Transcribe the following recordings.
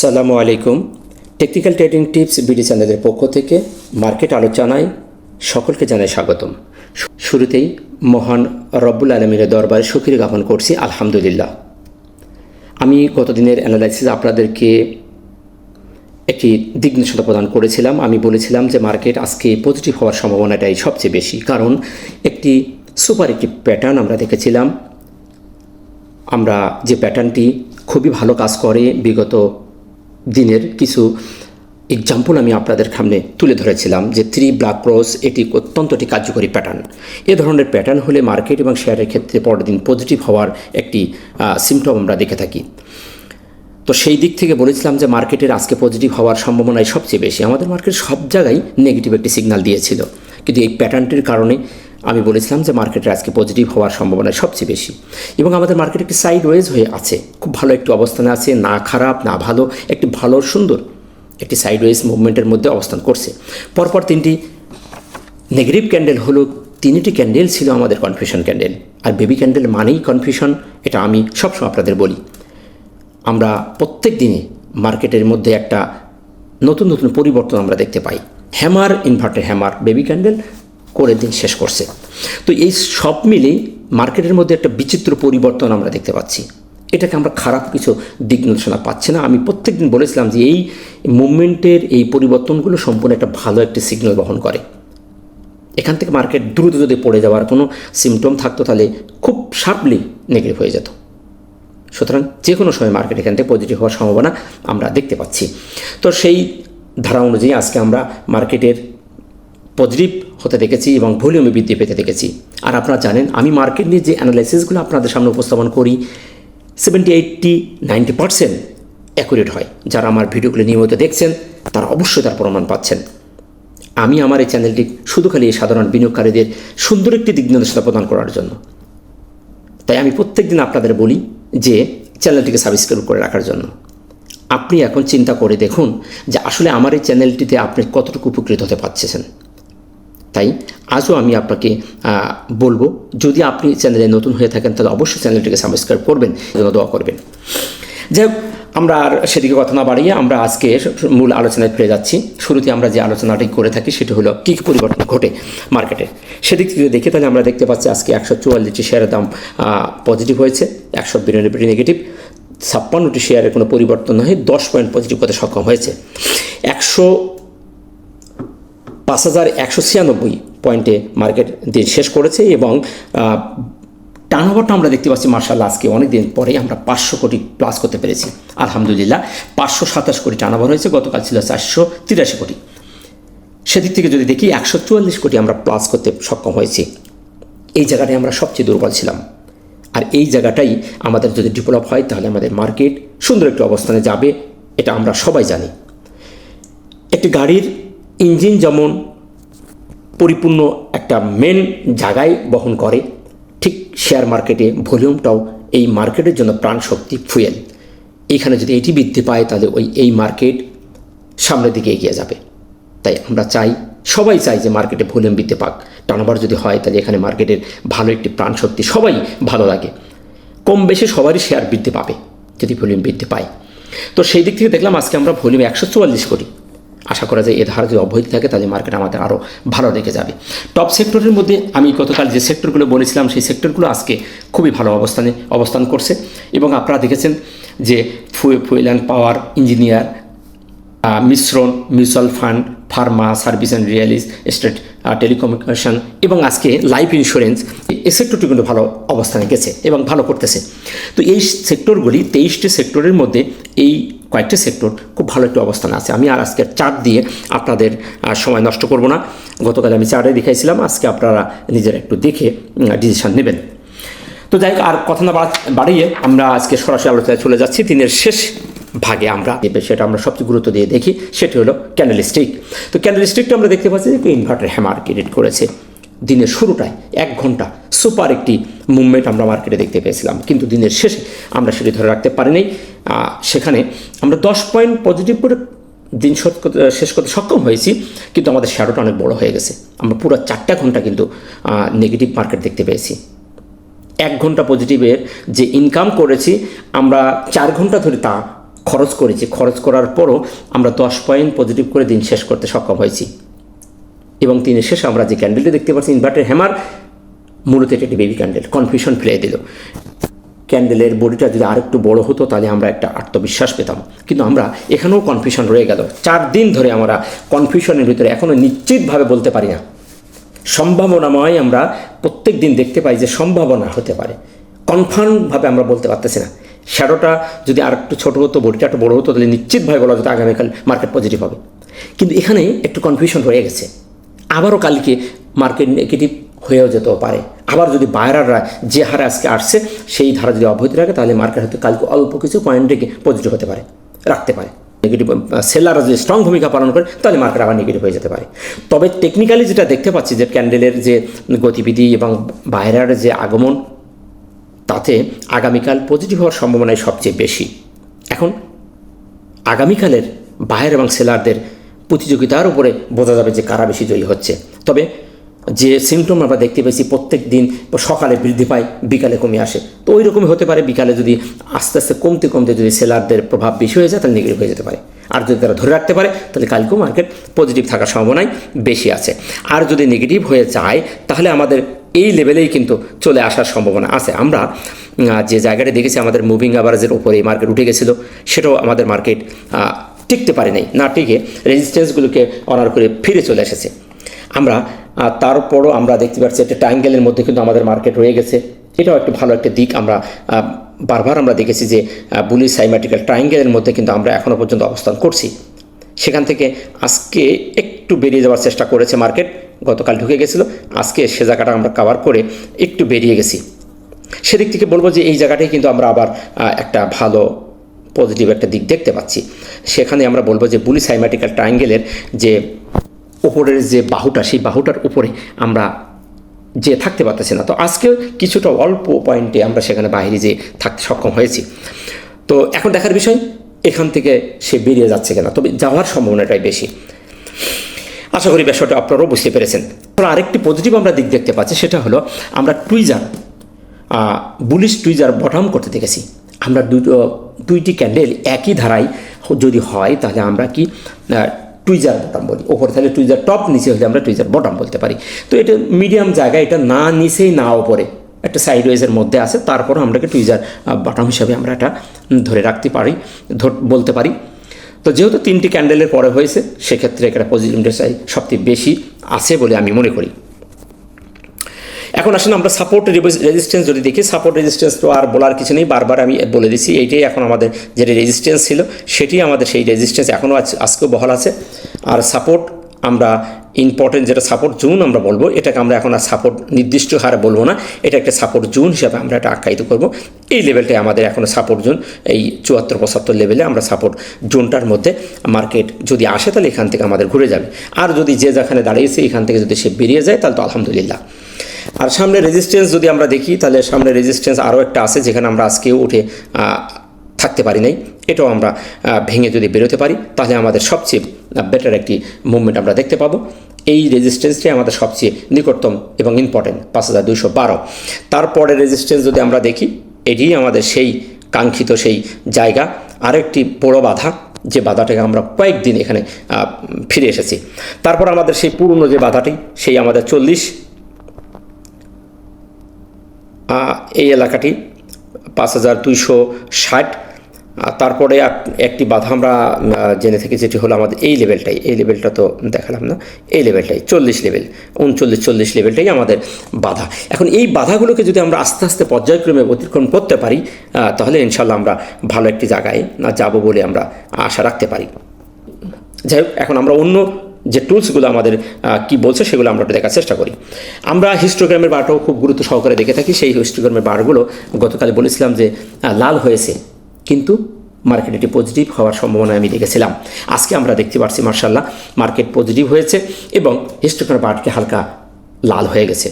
আসসালামু আলাইকুম। Technical trading tips BD চ্যানেলের পক্ষ থেকে মার্কেট আলোচনায় সকলকে জানাই স্বাগতম। শুরুতেই মহান রব্বুল আলমীর দরবারে সুখীর জ্ঞাপন করছি, আলহামদুলিল্লাহ। আমি গতদিনের অ্যানালাইসিস আপনাদেরকে একটি দিক প্রদান করেছিলাম। আমি বলেছিলাম যে মার্কেট আজকে পজিটিভ হওয়ার সম্ভাবনাটাই সবচেয়ে বেশি, কারণ একটি সুপার একটি প্যাটার্ন আমরা দেখেছিলাম। আমরা যে প্যাটার্নটি খুবই ভালো কাজ করে, বিগত দিনের কিছু এক্সাম্পল আমি আপনাদের সামনে তুলে ধরেছিলাম যে থ্রি ব্ল্যাক ক্রস এটি অত্যন্ত একটি কার্যকরী প্যাটার্ন এ ধরনের প্যাটার্ন হলে মার্কেট এবং শেয়ারের ক্ষেত্রে পরের দিন পজিটিভ হওয়ার একটি সিমটম আমরা দেখে থাকি। তো সেই দিক থেকে বলেছিলাম যে মার্কেটের আজকে পজিটিভ হওয়ার সম্ভাবনাই সবচেয়ে বেশি। আমাদের মার্কেট সব জায়গায় নেগেটিভ একটি সিগন্যাল দিয়েছিল। কিন্তু এই প্যাটার্নটির কারণে আমি বলেছিলাম যে মার্কেটের আজকে পজিটিভ হওয়ার সম্ভাবনা সবচেয়ে বেশি। এবং আমাদের মার্কেট একটি সাইড ওয়েজ হয়ে আছে। খুব ভালো একটি অবস্থানে আছে, না খারাপ, না ভালো, একটি ভালো, সুন্দর একটি সাইড ওয়েজ মুভমেন্টের মধ্যে অবস্থান করছে। পরপর তিনটি নেগেটিভ ক্যান্ডেল হলো, তিনটি ক্যান্ডেল ছিল আমাদের কনফিউশন ক্যান্ডেল আর বেবি ক্যান্ডেল মানেই কনফিউশন এটা আমি সবসময় আপনাদের বলি। আমরা প্রত্যেক দিনে মার্কেটের মধ্যে একটা নতুন নতুন পরিবর্তন আমরা দেখতে পাই। Hammer inverter hammer baby candle করে দিন, শেষ করছে। তো এই সব মিলেই মার্কেটের মধ্যে একটা বিচিত্র পরিবর্তন আমরা দেখতে পাচ্ছি। এটাকে আমরা খারাপ কিছু দিক নির্দেশনা পাচ্ছি না। আমি প্রত্যেক দিন বলেছিলাম যে এই মুভমেন্টের এই পরিবর্তনগুলো সম্পূর্ণ একটা ভালো একটি সিগন্যাল বহন করে। এখান থেকে মার্কেট দ্রুত যদি পড়ে যাওয়ার কোনো সিমটম থাকতো, তাহলে খুব শার্পলি নেগেটিভ হয়ে যেত। সুতরাং যে কোনো সময় মার্কেট এখান থেকে পজিটিভ হওয়ার সম্ভাবনা আমরা দেখতে পাচ্ছি। তো সেই ধারা অনুযায়ী আজকে আমরা মার্কেটের পজিটিভ হতে দেখেছি এবং ভলিউমে বৃদ্ধি পেতে দেখেছি। আর আপনারা জানেন, আমি মার্কেট নিয়ে যে অ্যানালাইসিসগুলো আপনাদের সামনে উপস্থাপন করি seventy eighty ninety percent accurate হয়। যারা আমার ভিডিওগুলো নিয়মিত দেখছেন, তারা অবশ্যই তার প্রমাণ পাচ্ছেন। আমি আমার এই চ্যানেলটি শুধু খালি এই সাধারণ বিনিয়োগকারীদের সুন্দর একটি দিক নির্দেশনা প্রদান করার জন্য। তাই আমি প্রত্যেক দিন আপনাদের বলি যে চ্যানেলটিকে সাবস্ক্রাইব করে রাখার জন্য। আপনি এখন চিন্তা করে দেখুন যে আসলে আমার এই চ্যানেলটিতে আপনি কতটুকু উপকৃত হতে পারছেন। তাই আজও আমি আপনাকে বলব, যদি আপনি চ্যানেলে নতুন হয়ে থাকেন, তাহলে অবশ্যই চ্যানেলটিকে সাবস্ক্রাইব করবেন দোয়া করবেন। যাই হোক, আমরা আর সেদিকে কথা না বাড়িয়ে আমরা আজকে মূল আলোচনায় ফিরে যাচ্ছি। শুরুতে আমরা যে আলোচনাটি করে থাকি, সেটি হলো কী কী পরিবর্তন ঘটে মার্কেটে। সেদিক থেকে দেখি তাহলে আমরা দেখতে পাচ্ছি আজকে একশো চুয়াল্লিশটি শেয়ারের দাম পজিটিভ হয়েছে, একশো বিরানব্বইটি নেগেটিভ ছাপ্পান্নটি শেয়ারের কোনো পরিবর্তন নয়, দশ পয়েন্ট পজিটিভ করতে সক্ষম হয়েছে। একশো পাঁচ হাজার একশো ছিয়ানব্বই পয়েন্টে মার্কেট দিন শেষ করেছে এবং টার্নওভারটা আমরা দেখতে পাচ্ছি মার্শাল আজকে অনেক দিন পরে আমরা পাঁচশো কোটি প্লাস করতে পেরেছি। আলহামদুলিল্লাহ, পাঁচশো সাতাশ কোটি টার্নওভার হয়েছে, গতকাল ছিল চারশো তিরাশি কোটি। সেদিক থেকে যদি দেখি, একশো চুয়াল্লিশ কোটি আমরা প্লাস করতে সক্ষম হয়েছি। এই জায়গাটায় আমরা সবচেয়ে দুর্বল ছিলাম। আর এই জায়গাটাই আমাদের যদি ডেভেলপ হয়, তাহলে আমাদের মার্কেট সুন্দর একটি অবস্থানে যাবে, এটা আমরা সবাই জানি। একটি গাড়ির ইঞ্জিন যেমন পরিপূর্ণ একটা মেন জায়গায় বহন করে, ঠিক শেয়ার মার্কেটে ভলিউমটাও এই মার্কেটের জন্য প্রাণ শক্তি ফুয়েল। এখানে যদি এটি বৃদ্ধি পায়, তাহলে ওই, এই মার্কেট সামনের দিকে এগিয়ে যাবে। তাই আমরা চাই, সবাই চাই যে মার্কেটে ভলিউম বৃদ্ধি পাক। টার্নওভার যদি হয়, তাহলে এখানে মার্কেটের ভালো একটি প্রাণ শক্তি সবাই ভালো লাগে। কম বেশি সবারই শেয়ার বৃদ্ধি পাবে, যদি ভলিউম বৃদ্ধি পায়। তো সেই দিক থেকে দেখলাম আজকে আমরা ভলিউম একশো চুয়াল্লিশ কোটি। আশা করা যায় এ ধারা যদি অব্যাহত থাকে, তাহলে মার্কেট আমাদের আরও ভালো রেখে যাবে। টপ সেক্টরের মধ্যে আমি গতকাল যে সেক্টরগুলো বলেছিলাম, সেই সেক্টরগুলো আজকে খুবই ভালো অবস্থানে অবস্থান করছে এবং আপনারা দেখেছেন যে ফুয়েল অ্যান্ড পাওয়ার ইঞ্জিনিয়ার মিশ্রণ, mutual fund, pharma, service and real estate telecommunication এবং আজকে লাইফ ইন্স্যুরেন্স এই সেক্টরটি কিন্তু ভালো অবস্থানে গেছে এবং ভালো করতেছে। তো এই সেক্টরগুলি তেইশটি সেক্টরের মধ্যে এই কয়েকটি সেক্টর খুব ভালো একটি অবস্থানে আছে। আমি আর আজকের চার্ট দিয়ে আপনাদের সময় নষ্ট করব না। গতকাল আমি চার্টে দেখাইছিলাম, আজকে আপনারা নিজেরা একটু দেখে ডিসিশন নেবেন। তো যাই হোক, আর কথা না বাড়িয়ে আমরা আজকে সরাসরি আলোচনায় চলে যাচ্ছি দিনের শেষ ভাগে আমরা। বিষয়টা আমরা সবচেয়ে গুরুত্ব দিয়ে দেখি, সেটি হলো ক্যান্ডেল স্টিক তো ক্যান্ডেল স্টিকটা আমরা দেখতে পাচ্ছি যে ইনভার্টার হ্যামার ক্রেডিট করেছে। দিনের শুরুটায় এক ঘণ্টা সুপার একটি মুভমেন্ট আমরা মার্কেটে দেখতে পেয়েছিলাম। কিন্তু দিনের শেষে আমরা সেটি ধরে রাখতে পারিনি। সেখানে আমরা দশ পয়েন্ট পজিটিভ করে দিন শেষ করতে সক্ষম হয়েছি, কিন্তু আমাদের শ্যাডোটা অনেক বড় হয়ে গেছে। আমরা পুরো চারটা ঘণ্টা কিন্তু নেগেটিভ মার্কেট দেখতে পেয়েছি। এক ঘণ্টা পজিটিভের যে ইনকাম করেছি, আমরা চার ঘণ্টা ধরে তা খরচ করেছি। খরচ করার পরও আমরা দশ পয়েন্ট পজিটিভ করে দিন শেষ করতে সক্ষম হয়েছি। এবং দিনের শেষে আমরা যে ক্যান্ডেলটি দেখতে পাচ্ছি ইনভার্টার হ্যামার মূলত এটি একটি বেবি ক্যান্ডেল কনফিউশন ফেলে দিল। ক্যান্ডেলের বডিটা যদি আরেকটু বড় হতো, তাহলে আমরা একটা আত্মবিশ্বাস পেতাম। কিন্তু আমরা এখানেও কনফিউশন রয়ে গেল। চার দিন ধরে আমরা কনফিউশনের ভিতরে এখনও নিশ্চিতভাবে বলতে পারি না। সম্ভাবনাময় আমরা প্রত্যেক দিন দেখতে পাই যে সম্ভাবনা হতে পারে। কনফার্মভাবে আমরা বলতে পারতেছি না। শ্যাডোটা যদি আর একটু ছোটো হতো, বডিটা একটু বড় হতো, তাহলে নিশ্চিতভাবে বলা যেত আগামীকাল মার্কেট পজিটিভ হবে। কিন্তু এখানে একটু কনফিউশন রয়ে গেছে। আবারও কালকে মার্কেট নেগেটিভ হয়েও যেতেও পারে। আবার যদি বায়রাররা যে হারে আজকে আসছে, সেই ধারা যদি অব্যাহত রাখে, তাহলে মার্কেট হয়তো কালকে অল্প কিছু পয়েন্ট রেখে পজিটিভ হতে পারে, রাখতে পারে। নেগেটিভ সেলাররা যদি স্ট্রং ভূমিকা পালন করে, তাহলে মার্কেট আবার নেগেটিভ হয়ে যেতে পারে। তবে টেকনিক্যালি যেটা দেখতে পাচ্ছি, যে ক্যান্ডেলের যে গতিবিধি এবং বাইরের যে আগমন, তাতে আগামীকাল পজিটিভ হওয়ার সম্ভাবনাই সবচেয়ে বেশি। এখন আগামীকালের বায়ার এবং সেলারদের প্রতিযোগিতার উপরে বোঝা যাবে যে কারা বেশি জয়ী হচ্ছে। তবে যে সিমটম আমরা দেখতে পেয়েছি প্রত্যেক দিন সকালে বৃদ্ধি পায়, বিকালে কমে আসে। তো ওই রকমই হতে পারে, বিকালে যদি আস্তে আস্তে কমতে কমতে যদি সেলারদের প্রভাব বেশি হয়ে যায়, তাহলে নেগেটিভ হয়ে যেতে পারে। আর যদি তারা ধরে রাখতে পারে, তাহলে কালকেও মার্কেট পজিটিভ থাকার সম্ভাবনাই বেশি আছে। আর যদি নেগেটিভ হয়ে যায়, তাহলে আমাদের এই লেভেলেই কিন্তু চলে আসার সম্ভাবনা আছে। আমরা যে জায়গাটা দেখেছি, আমাদের মুভিং অ্যাভারেজের উপরে মার্কেট উঠে গেছিল, সেটাও আমাদের মার্কেট টিকতে পারে নাই। না টিকে রেজিস্ট্যান্সগুলোকে অনার করে ফিরে চলে এসেছে। আমরা তারপরও আমরা দেখতে পাচ্ছি একটা ট্রায়াঙ্গেলের মধ্যে কিন্তু আমাদের মার্কেট রয়ে গেছে। এটাও একটা ভালো একটা দিক। আমরা বারবার আমরা দেখেছি যে বুলি সাইমেট্রিক্যাল ট্রায়াঙ্গেলের মধ্যে কিন্তু আমরা এখনও পর্যন্ত অবস্থান করছি। সেখান থেকে আজকে একটু বেরিয়ে যাওয়ার চেষ্টা করেছে মার্কেট গতকাল ঢুকে গেছিল। আজকে সে জায়গাটা আমরা কাভার করে একটু বেরিয়ে গেছি। সেদিক থেকে বলব যে এই জায়গাটাই কিন্তু আমরা আবার একটা ভালো পজিটিভ একটা দিক দেখতে পাচ্ছি। সেখানে আমরা বলব যে বুলি সাইমেটিক্যাল ট্রায়াঙ্গেলের যে উপরের যে বাহুটা, সেই বাহুটার উপরে আমরা যে থাকতে পারতেছি না। তো আজকে কিছুটা অল্প পয়েন্টে আমরা সেখানে বাইরে যে থাকতে সক্ষম হয়েছি। তো এখন দেখার বিষয়, এখান থেকে সে বেরিয়ে যাচ্ছে কিনা? তবে যাওয়ার সম্ভাবনাটাই বেশি। আশা করি বিষয়টা আপনারাও বুঝতে পেরেছেন। আরেকটি পজিটিভ আমরা দিক দেখতে পাচ্ছি, সেটা হলো আমরা টুইজার বুলিশ টুইজার বটম করতে দেখেছি। আমরা দুটো, দুইটি ক্যান্ডেল একই ধারায় যদি হয়, তাহলে আমরা কি টুইজার বটম বলি। ওপরে তাহলে টুইজার টপ নিচে হলে আমরা টুইজার বটম বলতে পারি। তো এটা মিডিয়াম জায়গা, এটা না নিচেই না ওপরে। একটা সাইড ওয়েজের মধ্যে আসে তারপর আমরাকে টুইজার বটম হিসাবে আমরা এটা ধরে রাখতে পারি বলতে পারি। তো যেহেতু তিনটি ক্যান্ডেলের পরে হয়েছে, সেক্ষেত্রে একটা পজিটিভ চাই সবচেয়ে বেশি আছে বলে আমি মনে করি। এখন আসলে আমরা সাপোর্ট রেজিস্ট্যান্স যদি দেখি সাপোর্ট রেজিস্ট্যান্স তো আর বলার কিছু নেই, বারবার আমি বলে দিচ্ছি, এইটাই এখন আমাদের যে রেজিস্ট্যান্স ছিল, সেটি আমাদের সেই রেজিস্ট্যান্স এখনও আজকেও বহাল আছে। আর সাপোর্ট আমরা ইম্পর্টেন্ট যেটা সাপোর্ট জোন আমরা বলব, এটাকে আমরা এখন আর সাপোর্ট নির্দিষ্ট হারে বলব না, এটা একটা সাপোর্ট জোন হিসাবে আমরা এটা আখ্যায়িত করব। এই লেভেলটাই আমাদের এখনও সাপোর্ট জোন এই চুয়াত্তর পঁচাত্তর লেভেলে আমরা সাপোর্ট জোনটার মধ্যে মার্কেট যদি আসে তাহলে এখান থেকে আমাদের ঘুরে যাবে। আর যদি যে যেখানে দাঁড়িয়েছে, এখান থেকে যদি সে বেরিয়ে যায়, তাহলে তো আলহামদুলিল্লাহ। আর সামনে রেজিস্ট্যান্স যদি আমরা দেখি, তাহলে সামনে রেজিস্ট্যান্স আরও একটা আছে যেখানে আমরা আজকেও উঠে থাকতে পারি নাই। এটাও আমরা ভেঙে যদি বেরোতে পারি, তাহলে আমাদের সবচেয়ে বেটার একটি মুভমেন্ট আমরা দেখতে পাবো। এই রেজিস্ট্যান্সটাই আমাদের সবচেয়ে নিকটতম এবং ইম্পর্টেন্ট পাঁচ হাজার দুইশো বারো। তারপরে রেজিস্ট্যান্স যদি আমরা দেখি এটিই আমাদের সেই কাঙ্ক্ষিত সেই জায়গা। আরেকটি বড় বাধা, যে বাধাটাকে আমরা কয়েকদিন এখানে ফিরে এসেছি। তারপর আমাদের সেই পুরনো যে বাধাটি, সেই আমাদের চল্লিশ এই এলাকাটি পাঁচ হাজার দুইশো ষাট। তারপরে এক- একটি বাধা আমরা জেনে থাকি যেটি হলো আমাদের এই লেভেলটাই। এই লেভেলটা তো দেখালাম না। এই লেভেলটাই, চল্লিশ লেভেল, উনচল্লিশ, চল্লিশ লেভেলটাই আমাদের বাধা। এখন এই বাধাগুলোকে যদি আমরা আস্তে আস্তে পর্যায়ক্রমে অতিক্রম করতে পারি তাহলে ইনশাল্লাহ আমরা ভালো একটি জায়গায় যাব বলে আমরা আশা রাখতে পারি। যাই হোক, এখন আমরা অন্য যে টুলসগুলো আমাদের কি বলছে সেগুলো আমরা দেখার চেষ্টা করি। আমরা হিস্টোগ্রামের বারটাও খুব গুরুত্ব সহকারে দেখে থাকি, সেই হিস্টোগ্রামের বারগুলো গতকাল বলেছিলাম যে লাল হয়েছে, কিন্তু মার্কেট এটি পজিটিভ হওয়ার সম্ভাবনা আমি দেখেছিলাম। আজকে আমরা দেখতে পাচ্ছি মার্শাল্লাহ মার্কেট পজিটিভ হয়েছে এবং হিস্টোগ্রামের বারটি হালকা লাল হয়ে গেছে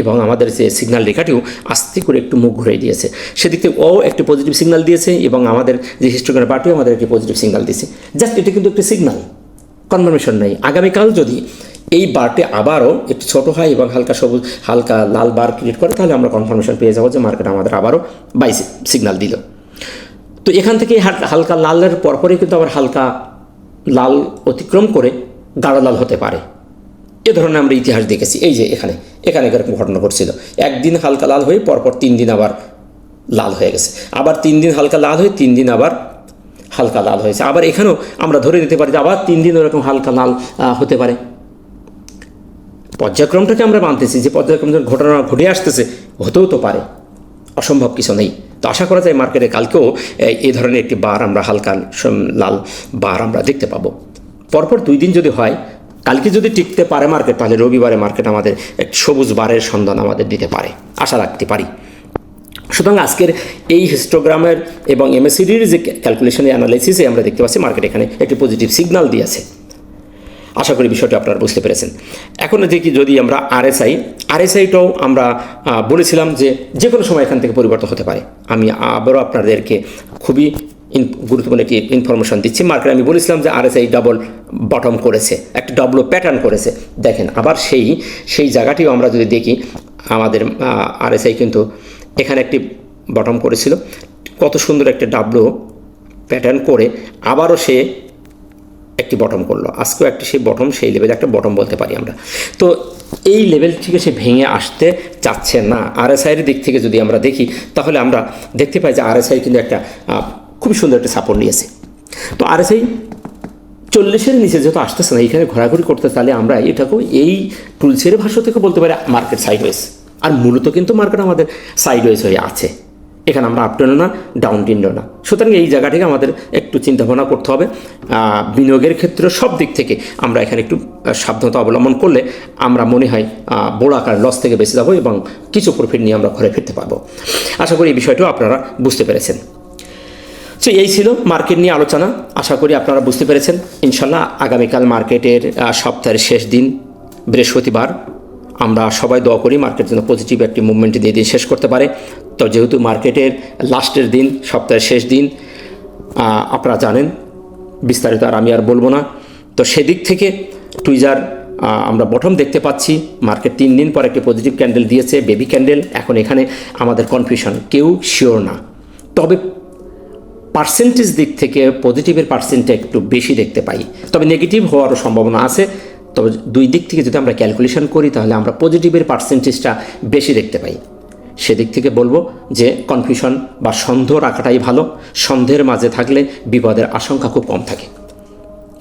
এবং আমাদের যে সিগনাল রেখাটিও আস্তে করে একটু মুখ ঘুরিয়ে দিয়েছে। সেদিক থেকে ও একটি পজিটিভ সিগন্যাল দিয়েছে এবং আমাদের যে হিস্টোগ্রামের পার্টিও আমাদের একটি পজিটিভ সিগনাল দিয়েছে। জাস্ট এটা কিন্তু একটি সিগন্যাল কনফার্মেশন নেই। আগামীকাল যদি এই বারটি আবারও একটু ছোটো হয় এবং হালকা সবুজ, হালকা লাল বার ক্রিয়েট করে, তাহলে আমরা কনফার্মেশন পেয়ে যাব যে মার্কেট আমাদের আবারও বাই সিগন্যাল দিল। তো এখান থেকে হাল- হালকা লালের পরপরই কিন্তু আবার হালকা লাল অতিক্রম করে গাঢ় লাল হতে পারে। এ ধরনের আমরা ইতিহাস দেখেছি। এই যে এখানে এখানে এরকম ঘটনা ঘটছিল। একদিন হালকা লাল হয়ে পরপর তিন দিন আবার লাল হয়ে গেছে। আবার তিন দিন হালকা লাল হয়ে তিন দিন আবার হালকা লাল হয়েছে। আবার এখানেও আমরা ধরে নিতে পারি যে আবার তিন দিন ওরকম হালকা লাল হতে পারে। পর্যায়ক্রমটাকে আমরা মানতেছি যে পর্যায়ক্রম ঘটনা ঘটে আসতেছে, হতেও তো পারে। অসম্ভব কিছু নেই। তো আশা করা যায় মার্কেটে কালকেও এই ধরনের একটি বার আমরা হালকা লাল বার আমরা দেখতে পাবো। পরপর দুই দিন যদি হয়, কালকে যদি টিকতে পারে মার্কেট, তাহলে রবিবারে মার্কেট আমাদের সবুজ বারের সন্ধান আমাদের দিতে পারে। আশা রাখতে পারি। সুতরাং আজকের এই হিস্টোগ্রামের এবং এমএসিডির যে ক্যালকুলেশন অ্যানালাইসিসে আমরা দেখতে পাচ্ছি মার্কেট এখানে একটি পজিটিভ সিগন্যাল দিয়েছে। আশা করি বিষয়টা আপনারা বুঝতে পেরেছেন। এখন দেখি যদি আমরা আরএসআই আরএসআইটাও আমরা বলেছিলাম যে যে কোনো সময় এখান থেকে পরিবর্তন হতে পারে। আমি আবারও আপনাদেরকে খুবই গুরুত্বপূর্ণ একটি ইনফরমেশন দিচ্ছি। মার্কেট আমি বলেছিলাম যে আরএসআই ডাবল বটম করেছে, একটা ডাবল প্যাটার্ন করেছে। দেখেন, আবার সেই সেই জায়গাটিও আমরা যদি দেখি, আমাদের আরএসআই কিন্তু এখানে একটি বটম করেছিল। কত সুন্দর একটা ডাবলো প্যাটার্ন করে আবারও সে একটি বটম করল। আজকেও একটি সেই বটম সেই লেভেলে একটা বটম বলতে পারি আমরা। তো এই লেভেল থেকে সে ভেঙে আসতে চাচ্ছে না। আরএসআইয়ের দিক থেকে যদি আমরা দেখি, তাহলে আমরা দেখতে পাই যে আরএসআই কিন্তু একটা খুবই সুন্দর একটা সাপোর্ট নিয়েছে। তো আরএসআই চল্লিশের নিচে যেহেতু আসতেছে না, এইখানে ঘোরাঘুরি করতে তাহলে আমরা এটাকেও এই টুলসের ভাষ্য থেকে বলতে পারি মার্কেট সাইড সাইডওয়েজ আর মূলত কিন্তু মার্কেট আমাদের সাইডওয়েজ হয়ে আছে। এখানে আমরা আপটেনও না ডাউন টিনও না। সুতরাং এই জায়গাটিকে আমাদের একটু চিন্তা ভাবনা করতে হবে। বিনিয়োগের ক্ষেত্রে সব দিক থেকে আমরা এখানে একটু সাবধানতা অবলম্বন করলে আমরা মনে হয় বড় আকার লস থেকে বেঁচে যাব এবং কিছু প্রফিট নিয়ে আমরা ঘরে ফিরতে পারব। আশা করি এই বিষয়টাও আপনারা বুঝতে পেরেছেন। তো এই ছিল মার্কেট নিয়ে আলোচনা। আশা করি আপনারা বুঝতে পেরেছেন। ইনশাল্লাহ আগামীকাল মার্কেটের সপ্তাহের শেষ দিন, বৃহস্পতিবার। আমরা সবাই দোয়া করি মার্কেট যেন পজিটিভ একটি মুভমেন্ট দিয়ে দিন শেষ করতে পারে। তো যেহেতু মার্কেটের লাস্টের দিন, সপ্তাহের শেষ দিন আপনারা জানেন, বিস্তারিত আর আমি আর বলব না। তো সেদিক থেকে টুইজার আমরা বটম দেখতে পাচ্ছি। মার্কেট তিন দিন পর একটি পজিটিভ ক্যান্ডেল দিয়েছে বেবি ক্যান্ডেল এখন এখানে আমাদের কনফিউশন কেউ শিওর না। তবে পার্সেন্টেজ দিক থেকে পজিটিভের পার্সেন্টটা একটু বেশি দেখতে পাই। তবে নেগেটিভ হওয়ারও সম্ভাবনা আছে। তবে দুই দিক থেকে যদি আমরা ক্যালকুলেশন করি, তাহলে আমরা পজিটিভের পার্সেন্টেজটা বেশি দেখতে পাই। সেদিক থেকে বলব যে কনফিউশন বা সন্দেহ রাখাটাই ভালো। সন্দেহের মাঝে থাকলে বিপদের আশঙ্কা খুব কম থাকে।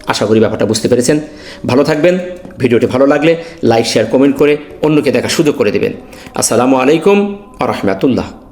আশা করি ব্যাপারটা বুঝতে পেরেছেন। ভালো থাকবেন। ভিডিওটি ভালো লাগলে লাইক শেয়ার কমেন্ট করে অন্যকে দেখা সুযোগ করে দেবেন। আসসালামু আলাইকুম আ রহমাতুল্লাহ।